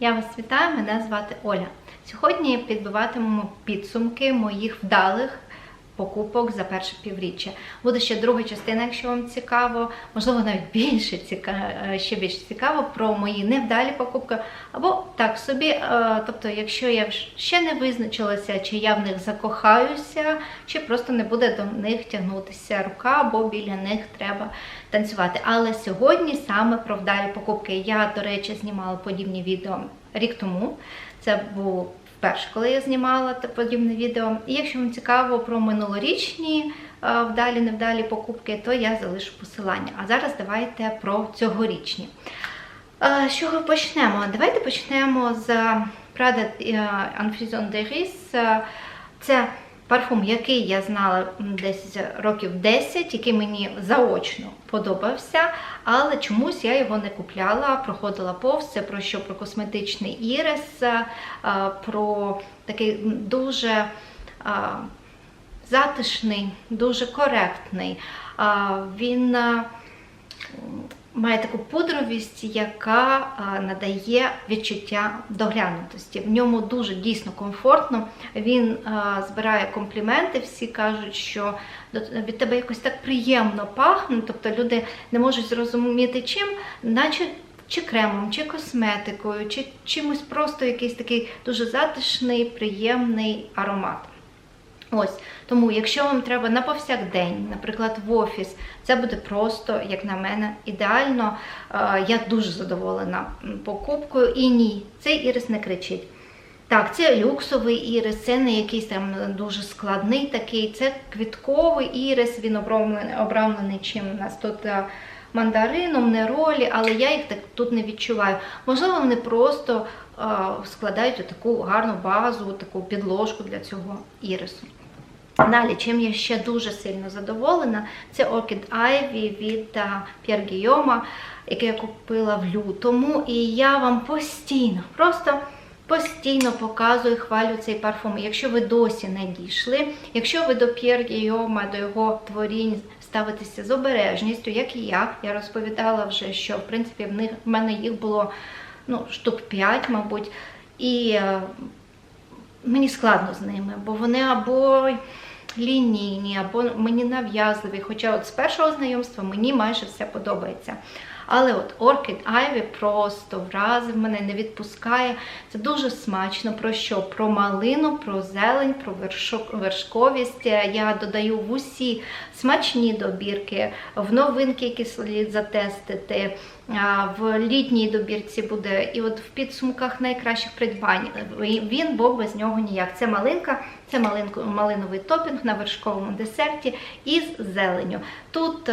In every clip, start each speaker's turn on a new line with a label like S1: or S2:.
S1: Я вас вітаю, мене звати Оля. Сьогодні підбиватимемо підсумки моїх вдалих покупок за перше півріччя. Буде ще друга частина, якщо вам цікаво, можливо, навіть більше цікаво, ще більше цікаво про мої невдалі покупки, або так собі. е, Тобто, якщо я ще не визначилася, чи я в них закохаюся, чи просто не буде до них тягнутися рука, або біля них треба танцювати. Але сьогодні саме про вдалі покупки. Я, до речі, знімала подібні відео рік тому. Це був вперше, коли я знімала подібне відео. І якщо вам цікаво про минулорічні е, вдалі невдалі покупки, то я залишу посилання. А зараз давайте про цьогорічні. Е, З чого почнемо? Давайте почнемо з Prada Infusion de. Е, Це парфум, який я знала десь років 10, який мені заочно подобався, але чомусь я його не купляла, проходила повз. Це про що? Про косметичний ірис, е, про такий дуже е, затишний, дуже коректний. Він е, має таку пудровість, яка надає відчуття доглянутості. В ньому дуже дійсно комфортно. Він збирає компліменти. Всі кажуть, що від тебе якось так приємно пахне. Тобто люди не можуть зрозуміти чим, наче. Чи кремом, чи косметикою, чи чимось просто якийсь такий дуже затишний, приємний аромат. Ось тому, якщо вам треба на повсякдень, наприклад, в офіс, це буде просто, як на мене, ідеально. Е, Я дуже задоволена покупкою. І ні, цей ірис не кричить. Так, це люксовий ірис, це не якийсь там дуже складний такий, це квітковий ірис, він обрамлений, обрамлений чим у нас тут е, мандарином, неролі, але я їх так тут не відчуваю. Можливо, вони просто складають таку гарну базу, таку підложку для цього ірису. Далі, чим я ще дуже сильно задоволена, це Orchid Ivy від а, Pierre Guillaume, яке я купила в лютому. І я вам постійно, просто постійно показую хвалю цей парфум. Якщо ви досі не дійшли, якщо ви до Pierre Guillaume, до його творінь ставитеся з обережністю, як і я, я розповідала вже, що в принципі в мене їх було ну, штук 5, мабуть. І е, мені складно з ними, бо вони або лінійні, або мені нав'язливі. Хоча от з першого знайомства мені майже все подобається. Але от Orchid Ivy просто вразив мене, не відпускає. Це дуже смачно. Про що? Про малину, про зелень, про вершковість. Я додаю в усі смачні добірки, в новинки, які слід затестити. В літній добірці буде, і от в підсумках найкращих придбань. Він, бо без нього ніяк. Це малинка, це малинко, малиновий топінг на вершковому десерті із зеленю. Тут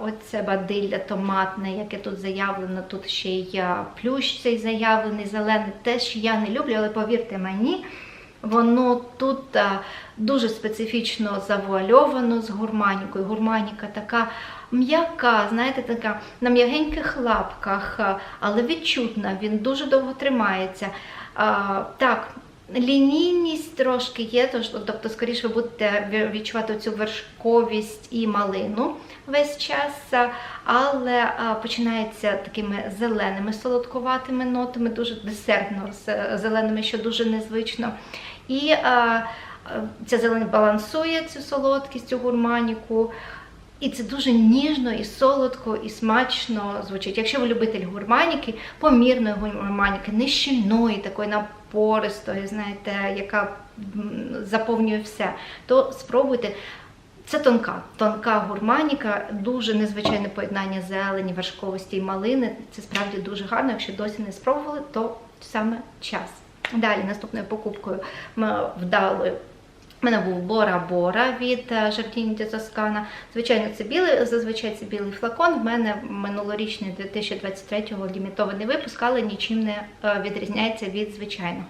S1: оце бадилля томатне, яке тут заявлено, тут ще й плющ цей заявлений, зелений. Те, що я не люблю, але повірте мені, Воно тут дуже специфічно завуальовано з гурманікою. Гурманіка така м'яка, знаєте, така на м'ягеньких лапках, але відчутна, він дуже довго тримається. А, так, лінійність трошки є, тобто, скоріше будете відчувати цю вершковість і малину весь час, але починається такими зеленими солодкуватими нотами, дуже десертно з зеленими, що дуже незвично. І а, а, ця зелень балансує цю солодкість, цю гурманіку. І це дуже ніжно і солодко, і смачно звучить. Якщо ви любитель гурманіки, помірної гурманіки, не щільної, такої напористої, знаєте, яка заповнює все, то спробуйте. Це тонка, тонка гурманіка, дуже незвичайне поєднання зелені, вершковості і малини. Це справді дуже гарно. Якщо досі не спробували, то саме час. Далі наступною покупкою м, вдалою у мене був Бора Бора від е, Жардіні де Тоскана. Звичайно, це білий, зазвичай це білий флакон. В мене минулорічний 2023-го лімітований випуск, але нічим не е, відрізняється від звичайного.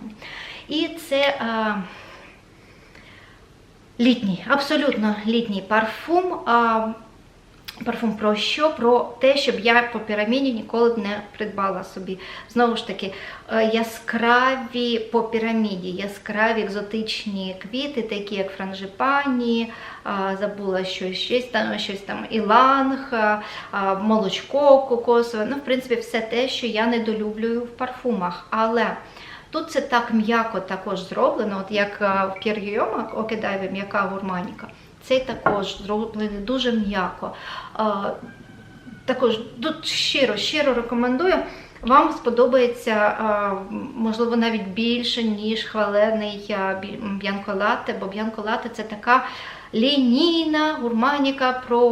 S1: І це е, літній, абсолютно літній парфум. А, Парфум про що? Про те, щоб я по піраміді ніколи б не придбала собі. Знову ж таки, е, яскраві по піраміді, яскраві екзотичні квіти, такі як франжипані, е, забула щось, щось там, щось там іланг, е, молочко кокосове. Ну, в принципі, все те, що я недолюблюю в парфумах. Але тут це так м'яко також зроблено, от як в Кіргіома Окедайві м'яка гурманіка. Цей також зроблений дуже м'яко. Також тут щиро, щиро рекомендую. Вам сподобається, можливо, навіть більше, ніж хвалений б'янколате, бо б'янколате це така лінійна гурманіка про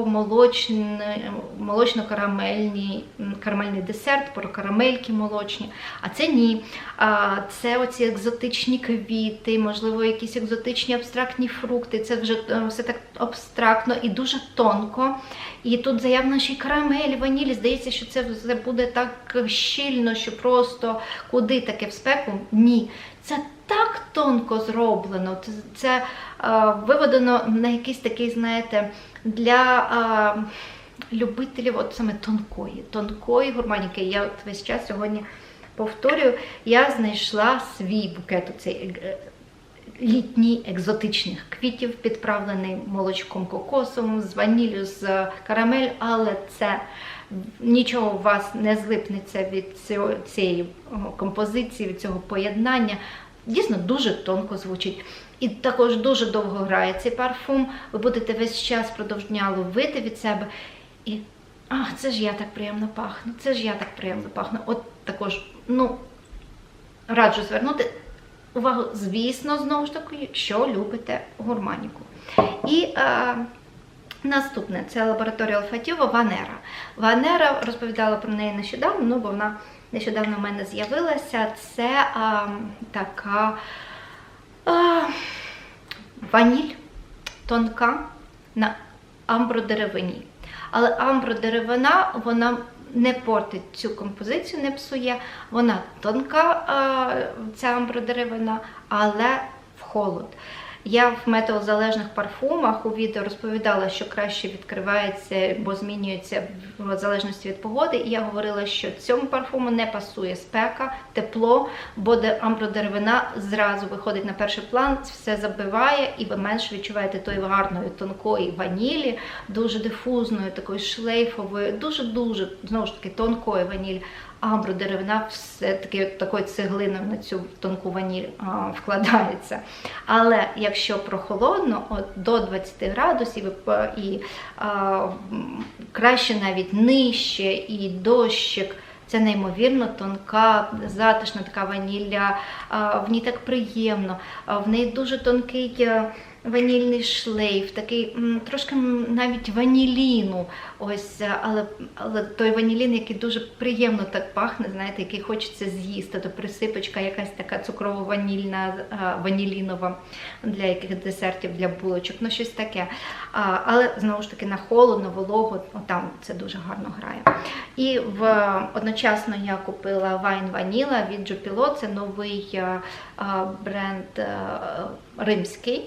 S1: молочно-карамельний карамельний десерт, про карамельки молочні. А це ні. Це оці екзотичні квіти, можливо, якісь екзотичні абстрактні фрукти. Це вже е, все так абстрактно і дуже тонко. І тут заявлено ще й карамель, ванілі. Здається, що це буде так щільно, що просто куди таке в спеку? Ні. Це так тонко зроблено. Це, це е, виведено на якийсь такий, знаєте, для е, любителів от саме тонкої, тонкої гурманіки. Я от весь час сьогодні повторюю, я знайшла свій букет оцей е, літній екзотичних квітів, підправлений молочком кокосом, з ваніллю, з карамель, але це нічого у вас не злипнеться від цієї композиції, від цього поєднання. Дійсно дуже тонко звучить. І також дуже довго грає цей парфум. Ви будете весь час продовж дня ловити від себе. І а, це ж я так приємно пахну, це ж я так приємно пахну. От також, ну, раджу звернути увагу, звісно, знову ж таки, якщо любите гурманіку. І е, наступне це лабораторія Олфатіва Ванера. Ванера розповідала про неї нещодавно, ну, бо вона нещодавно в мене з'явилася. Це а, така а, ваніль тонка на амбродеревині. Але амбродеревина, вона не портить цю композицію, не псує. Вона тонка, ця амбродеревина, але в холод. Я в метеозалежних парфумах у відео розповідала, що краще відкривається, бо змінюється в залежності від погоди. І я говорила, що цьому парфуму не пасує спека, тепло, бо амбродеревина зразу виходить на перший план, все забиває, і ви менше відчуваєте тої гарної, тонкої ванілі, дуже дифузної, такої шлейфової, дуже-дуже знову ж таки тонкої ванілі амбродеревина все-таки такою цеглиною на цю тонку ваніль а, вкладається. Але якщо прохолодно, от до 20 градусів і а, краще навіть нижче і дощик. Це неймовірно тонка, затишна така ванілля, в ній так приємно, в неї дуже тонкий ванільний шлейф, такий трошки навіть ваніліну. Ось, але але той ванілін, який дуже приємно так пахне, знаєте, який хочеться з'їсти, то присипочка, якась така цукрово-ванільна, ванілінова для яких десертів, для булочок, ну щось таке. Але знову ж таки на холодно, вологу, там це дуже гарно грає. І в одночасно я купила Wine Vanilla від Джупіло, це новий бренд римський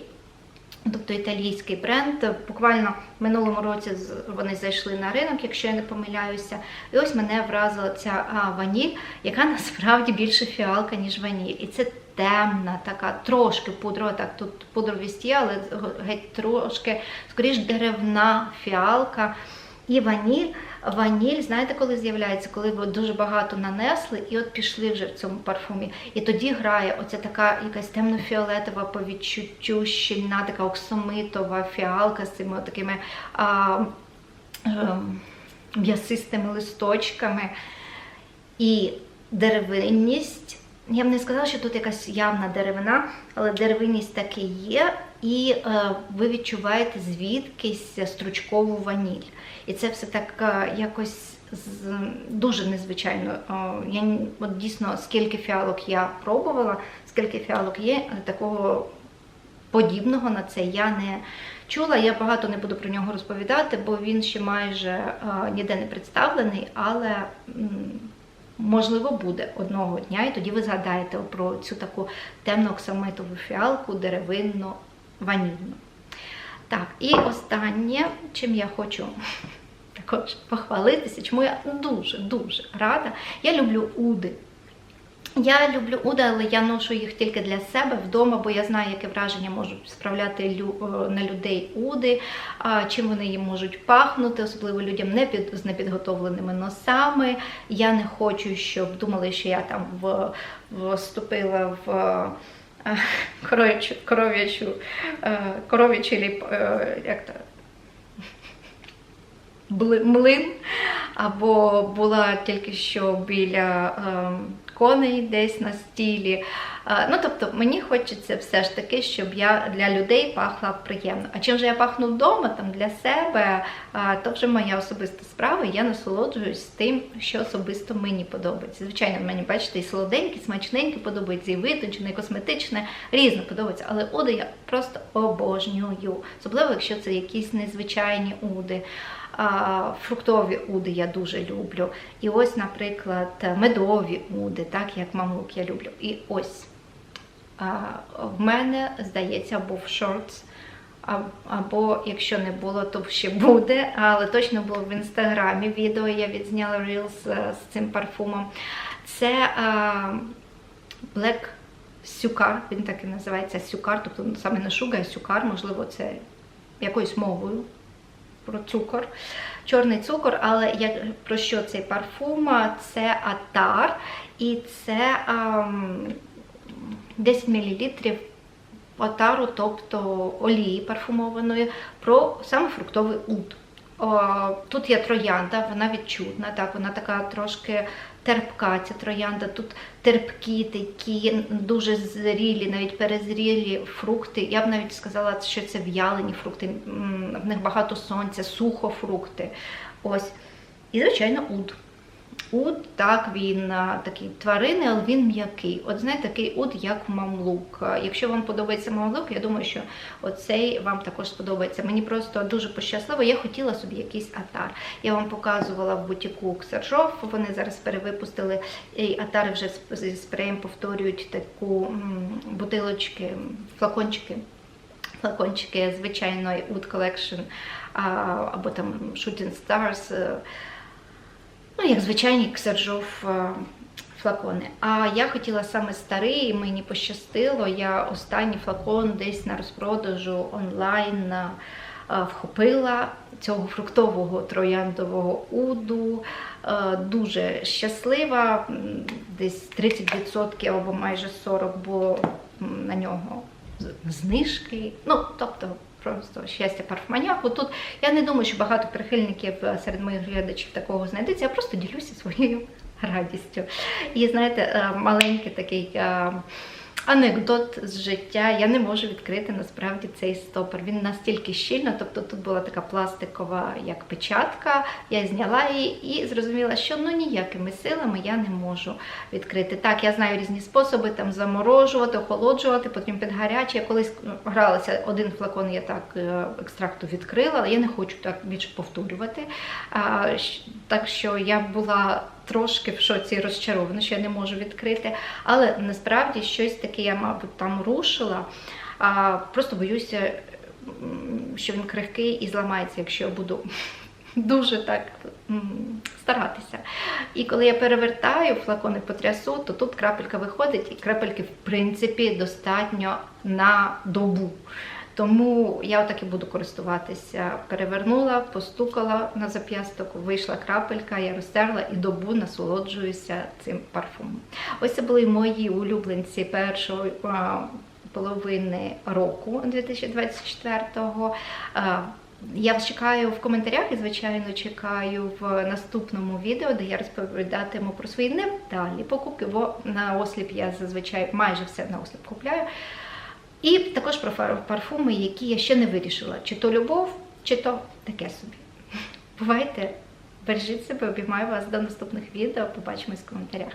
S1: тобто італійський бренд. Буквально в минулому році вони зайшли на ринок, якщо я не помиляюся. І ось мене вразила ця ваніль, яка насправді більше фіалка, ніж ваніль. І це темна, така трошки пудрова, так тут пудровість є, але геть трошки, скоріш деревна фіалка. І ваніль, ваніль, знаєте, коли з'являється, коли ви дуже багато нанесли, і от пішли вже в цьому парфумі. І тоді грає оця така якась темно-фіолетова по відчуттю, щільна, така оксомитова фіалка з цими такими ем, м'ясистими листочками. І деревинність. Я б не сказала, що тут якась явна деревина, але деревинність таки є, і е, ви відчуваєте звідкись стручкову ваніль. І це все так е, якось дуже незвичайно. Е, я от дійсно, скільки фіалок я пробувала, скільки фіалок є, такого подібного на це я не чула. Я багато не буду про нього розповідати, бо він ще майже ніде не представлений, але. Можливо, буде одного дня, і тоді ви згадаєте про цю таку темно оксамитову фіалку, деревинну, ванільну. Так, і останнє, чим я хочу також похвалитися, чому я дуже-дуже рада. Я люблю уди. Я люблю уди, але я ношу їх тільки для себе вдома, бо я знаю, яке враження можуть справляти е, на людей уди, чим вони їм можуть пахнути, особливо людям не під, з непідготовленими носами. Я не хочу, щоб думали, що я там в, вступила в коров'ячу, коров'ячу, е, коров'ячий е, як то, млин, або була тільки що біля ем, коней десь на стілі. Е, Ну, тобто, мені хочеться все ж таки, щоб я для людей пахла приємно. А чим же я пахну вдома, там для себе, е, то вже моя особиста справа. Я насолоджуюсь тим, що особисто мені подобається. Звичайно, мені бачите, і солоденькі, смачненькі подобається, і витончене, і косметичне, різне подобається. Але уди я просто обожнюю. Особливо, якщо це якісь незвичайні уди. Фруктові уди я дуже люблю. І ось, наприклад, медові уди, так як мамук я люблю. І ось в мене, здається, був шортс. Або якщо не було, то ще буде. Але точно було в інстаграмі відео. Я відзняла Reels е, з цим парфумом. Це Black Сюкар, він так і називається Сюкар, тобто саме не шуга, а сюкар, можливо, це якоюсь мовою про цукор, чорний цукор, але як про що цей парфум? Це атар і це ам, 10 мл атару, тобто олії парфумованої, про саме фруктовий уд. О, Тут є троянда, вона відчутна, так, вона така трошки терпка, ця троянда. Тут терпкі, такі дуже зрілі, навіть перезрілі фрукти. Я б навіть сказала, що це в'ялені фрукти, в них багато сонця, сухофрукти. Ось. І, звичайно, уд. Уд, так, він такий тваринний, але він м'який. От знаєте, такий уд, як мамлук. Якщо вам подобається мамлук, я думаю, що оцей вам також сподобається. Мені просто дуже пощасливо. Я хотіла собі якийсь атар. Я вам показувала в бутіку Ксержов. Вони зараз перевипустили і атари вже зі спреєм повторюють таку бутилочки, флакончики. Флакончики звичайної Oud Collection або там Shooting Stars. Ну, як звичайні ксержов е, флакони. А я хотіла саме старий, мені пощастило. Я останній флакон десь на розпродажу онлайн е, вхопила цього фруктового трояндового уду. Е, Дуже щаслива, десь 30% або майже 40% було на нього знижки. Ну, тобто. Просто щастя парфманяку. Тут я не думаю, що багато прихильників е, серед моїх глядачів такого знайдеться. Я просто ділюся своєю радістю. І знаєте, е, маленький такий е, анекдот з життя. Я не можу відкрити насправді цей стопор. Він настільки щільно, тобто тут була така пластикова як печатка. Я зняла її і зрозуміла, що ну ніякими силами я не можу відкрити. Так, я знаю різні способи там заморожувати, охолоджувати, потім під гаряче. Я колись гралася один флакон, я так е, екстракту відкрила, але я не хочу так більше повторювати. Так що я була трошки в шоці і розчарована, що я не можу відкрити. Але насправді щось таке я, мабуть, там рушила. А, просто боюся, що він крихкий і зламається, якщо я буду дуже так старатися. І коли я перевертаю флакони потрясу, то тут крапелька виходить, і крапельки, в принципі, достатньо на добу. Тому я отак і буду користуватися. Перевернула, постукала на зап'ясток, вийшла крапелька, я розтерла і добу насолоджуюся цим парфумом. Ось це були мої улюбленці першої половини року 2024-го. Я вас чекаю в коментарях і, звичайно, чекаю в наступному відео, де я розповідатиму про свої невдалі покупки, бо на осліп я зазвичай майже все на осліп купляю. І також про парфуми, які я ще не вирішила, чи то любов, чи то таке собі. Бувайте, бережіть себе, обіймаю вас до наступних відео. Побачимось в коментарях.